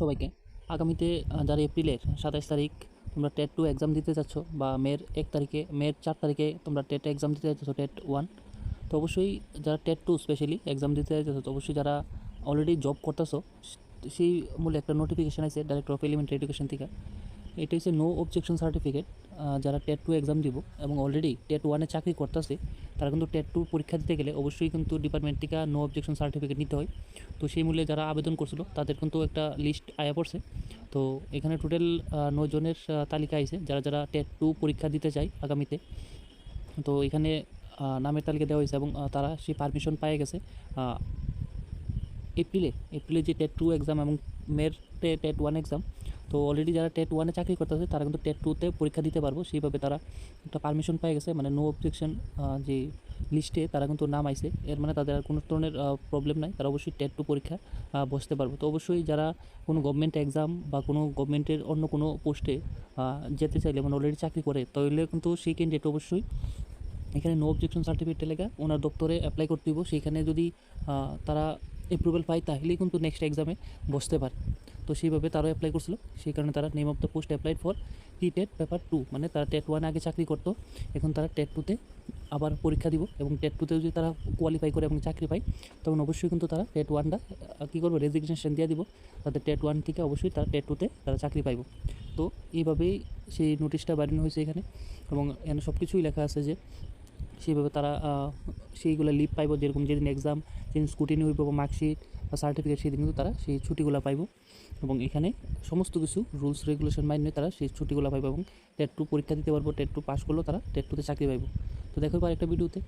সবাইকে, আগামীতে যারা এপ্রিলের সাতাইশ তারিখ তোমরা টেট টু এক্সাম দিতে চাচ্ছ বা মের এক তারিখে, মের চার তারিখে তোমরা টেট এক্সাম দিতে যাচ্ছ, টেট ওয়ান, তো অবশ্যই যারা টেট টু স্পেশালি এক্সাম দিতে যাচ্ছ, তো অবশ্যই যারা অলরেডি জব করতেছো, সেই মূলে একটা নোটিফিকেশান আছে ডাইরেক্টর অফ এলিমেন্টারি এডুকেশন থেকে। এটা হচ্ছে নো অবজেকশন সার্টিফিকেট যারা টেট টু এক্সাম দিব এবং অলরেডি টেট ওয়ানে চাকরি করতেছে, তারা কিন্তু টেট টু পরীক্ষা দিতে গেলে অবশ্যই কিন্তু ডিপার্টমেন্ট থেকে নো অবজেকশন সার্টিফিকেট নিতে হয়। তো সেই মূল্যে যারা আবেদন করছিল, তাদের কিন্তু একটা লিস্ট আয়া পড়ছে। তো এখানে টোটাল নয় জনের তালিকা আছে যারা যারা টেট টু পরীক্ষা দিতে চায় আগামীতে। তো এখানে নামের তালিকা দেওয়া হয়েছে এবং তারা সেই পারমিশন পেয়ে গেছে। এপ্রিলে এপ্রিলে যে টেট টু এক্সাম এবং মের টেট ওয়ান এক্সাম তো অলরেডি যারা টেট ওয়ানে চাকরি করতেছে, তারা কিন্তু টেট টুতে পরীক্ষা দিতে পারব। সেইভাবে তারা একটা পারমিশন পেয়ে গেছে মানে নো অবজেকশন যে লিস্টে তারা কিন্তু নাম আইছে। এর মানে তাদের আর কোনো ধরনের প্রবলেম নাই, তারা অবশ্যই টেট টু পরীক্ষা বসতে পারবে। তো অবশ্যই যারা কোনো গভর্নমেন্ট এক্সাম বা কোনো গভর্নমেন্টের অন্য কোনো পোস্টে যেতে চাইলে মানে অলরেডি চাকরি করে, তাহলে কিন্তু সেই ক্যান্ডিডেট অবশ্যই এখানে নো অবজেকশন সার্টিফিকেট লেখা ওনার দপ্তরে অ্যাপ্লাই করতে দিব সেইখানে যদি তারা অ্যাপ্রুভাল পায়, তাহলেই কিন্তু নেক্সট এক্সামে বসতে পারে। তো সেইভাবে তারাও অ্যাপ্লাই করছিল। সেই কারণে তারা name of the post applied for T TET paper two মানে তারা টেট ওয়ানে আগে চাকরি করতো। এখন তারা টেট টুতে আবার পরীক্ষা দিব এবং টেট টুতে যদি তারা কোয়ালিফাই করে এবং চাকরি পায়, তখন অবশ্যই কিন্তু তারা টেট ওয়ানটা কী করবে রেজিগনেশন দিয়ে দিব। তাদের টেট ওয়ান থেকে অবশ্যই তারা টেট টুতে তারা চাকরি পাইব। তো এইভাবেই সেই নোটিশটা বাড়ানো হয়েছে এখানে। এবং এখানে সব কিছুই লেখা আছে যে সেইভাবে তারা সেইগুলো লিভ পাইব, যেরকম যেদিন এক্সাম যেদিন স্কুটিনি হইব বা মার্কশিট বা সার্টিফিকেট সেদিন কিন্তু তারা সেই ছুটিগুলো পাইব। এবং এখানে সমস্ত কিছু রুলস রেগুলেশন মাইনে তারা সেই ছুটিগুলো পাইব এবং টেট টু পরীক্ষা দিতে পারব, টেট টু পাস করলেও তারা টেট টুতে চাকরি পাইব। তো দেখো এবার একটা ভিডিওতে